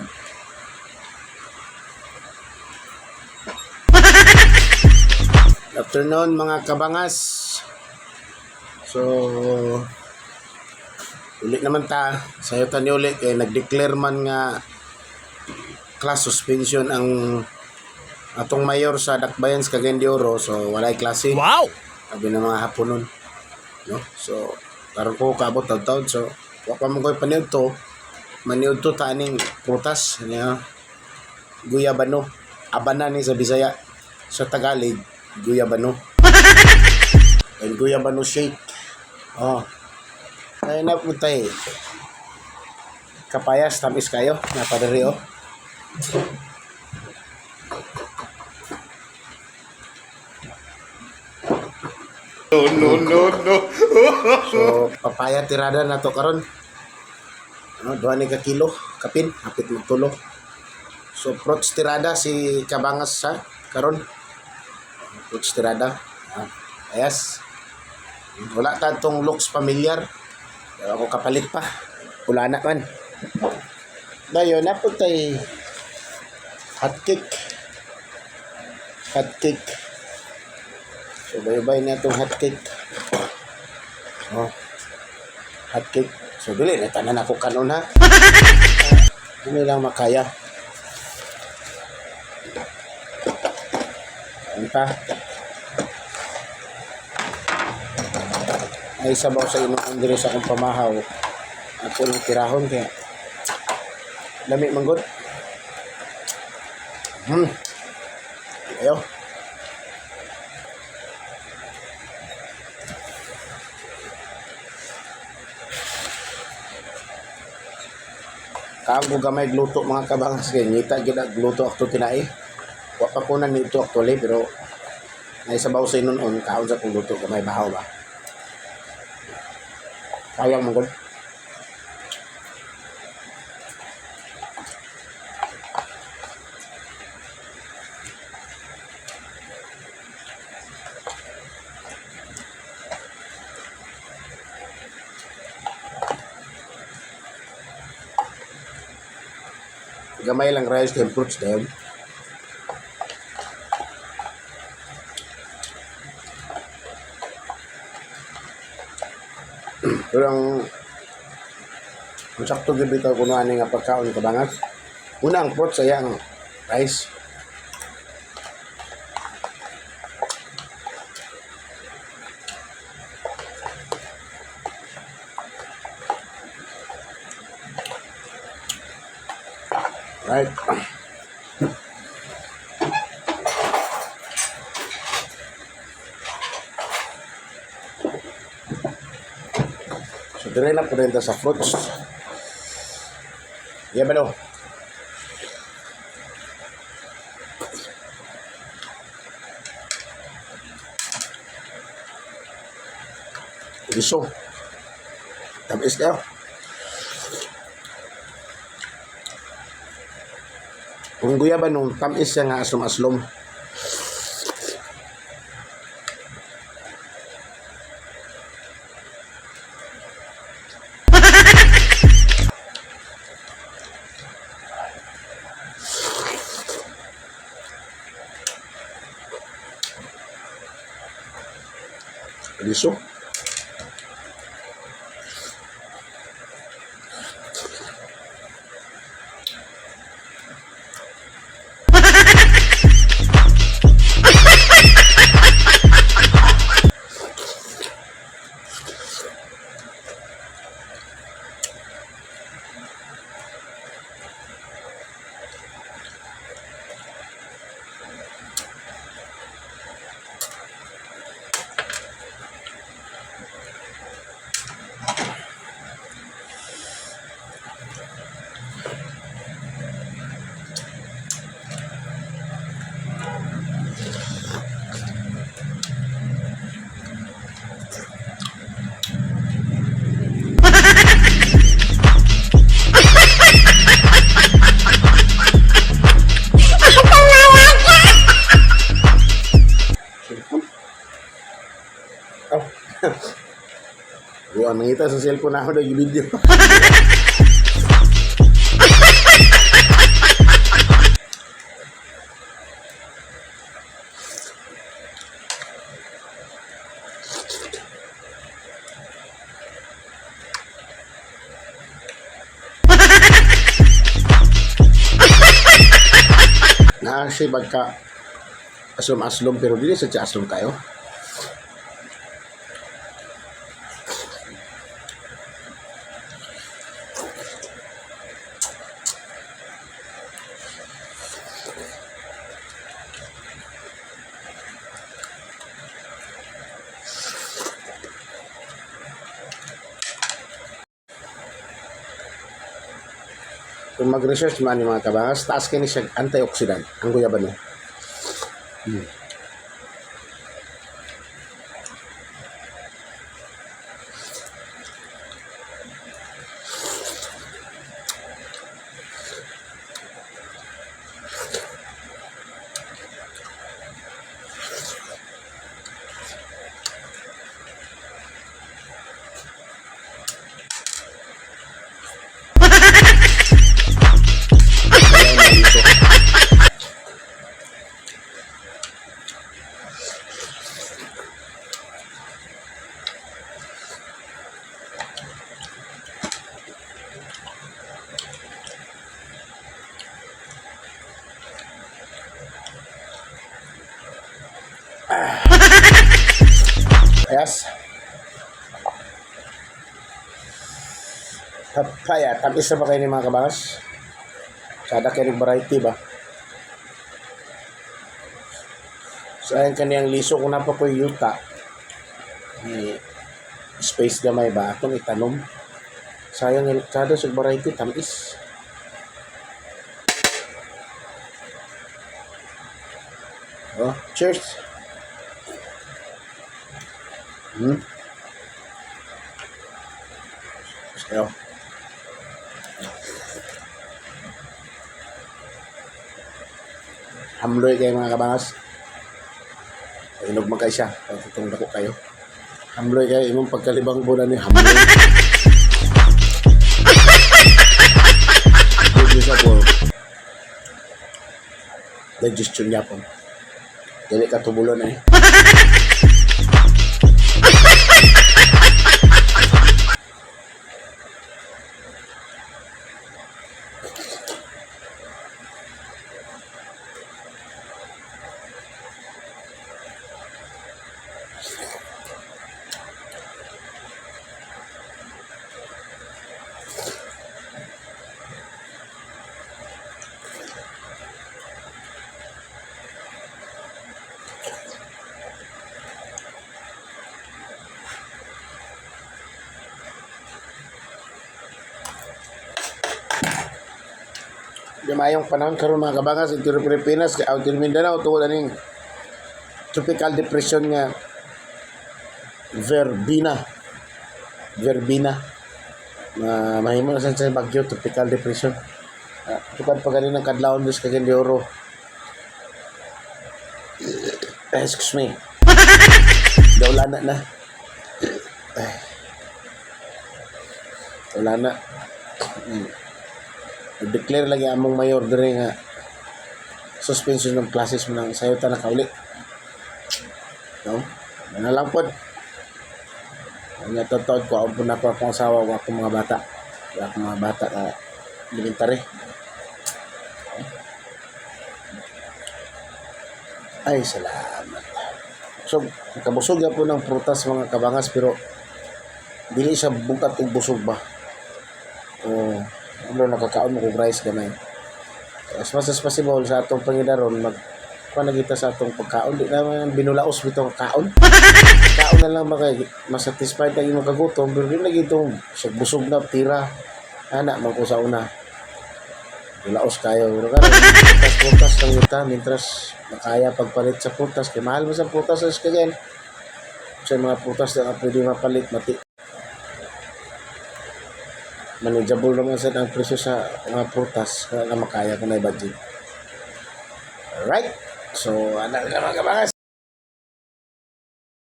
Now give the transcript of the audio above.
Afternoon mga kabangas. So, ulit naman ta. Sayo ta ni ulit kay nag-declare man nga class suspension ang atong mayor sa Dakbayan sa Cagayan de Oro. So, walay klase. Wow! Sabi ng mga haponon. No? So, karon ko kaabot taon taon. So, wa pa mo ko'y paniod to. Maniod to taning prutas. Niya, guyabano. Abanan ni sa Bisaya. Sa Tagalog, guyabano. And guyabano shake. Oh. Ay na po tayo. Kapayas, tamis kayo. Napadari oh. No, no, no, no. So, papaya tirada na to karon. Ano, duha ka kilo, kapin, hapit magtulo. So, fruits tirada si Kabangas sa karon. Fruits tirada. Ah, ayas. Wala ta tong looks familiar. Pero ako kapalit pa. Wala na man. Dayon, na po tay hot cake. Hot cake. So, bay-bay na itong hot cake. Oh. Hot cake. So, dili, natanan ako kanon ha. Lang makaya. Ano pa? Ay sabaw sa inong Andre sa akong pamahaw. Ako ng tirahon kaya. Lami manggod. Hmm. Ko gamay gluto mga kabangas kay ngita gid gluto akto tinai. Wa pa ko na nito actually pero naisabaw sa inon kaon sa kong luto gamay bahaw ba. Sayang man Gamay lang rice and fruits dahil. Pero ang ang sakto bitaw kuno ani nga pagkaon kabangas. Una ang fruits saya ang rice. Right. So, dire na po rin sa fruits. Yan ba no? Gusto. Tamis kayo. Kung guyaba nung tamis siya nga aslom-aslom. Liso. nakita sa cellphone ako na yung video. Nah, si bagka aslom-aslom pero dili sa aslum kayo. Kung mag-research man yung mga kabangas, taas kayo siya antioxidant. Ang guyaban mo. Hmm. Ayas. Papaya, tamis na ba kayo ni mga kabangas? Sada kayo variety ba? So, ayan kaniyang liso kung napa ko yuta. Ni space gamay ba? Atong itanom. Sayang yung kada sa variety, tamis. Oh, cheers! Hmm? Sayo. Hamloy kayo mga kabangas. Inog man kayo siya. Pagkatong dako kayo. Hamloy kayo. Imong pagkalibang bulan ni Hamloy. News ako. Digestion niya po. Dili ka tubulon eh. Lumayong panahon karon mga kabangas sa Pilipinas kay out Mindanao tungod aning tropical depression nga Verbina. Verbina. Na mahimo na sa bagyo tropical depression. Uh, tukad pa ganin ng kadlawon dos kag de oro. Eh, excuse me. Daw na na. Ay. Wala na. Mm. I-declare lagi among mayor dire nga suspension ng classes mo ng sayo ta nakauli. No? Ano lang pod. Ang natotod ko, ako na ko akong asawa, wa akong mga bata. Wa akong mga bata na elementary. Ay, salamat. So, kabusog po ng prutas mga kabangas, pero dili siya bukat og busog ba? O, ano nakakaon mo kung rice gamay. As much as possible sa atong Panginoon, mag panagita sa atong pagkaon. Di naman binulaos bitong kaon. kaon na lang makay masatisfied ang imong kagutom. Pero di lagi itong busog na tira. Anak, man ko sa una. Bulaos kayo. Pero ka putas-putas lang ita. Mintras makaya pagpalit sa putas. Kaya mahal mo sa putas sa kagyan. Sa mga putas na pwede mapalit, mati manageable naman sa ang presyo sa mga prutas na makaya ko na i-budget. Alright. So, ano na mga kabangas.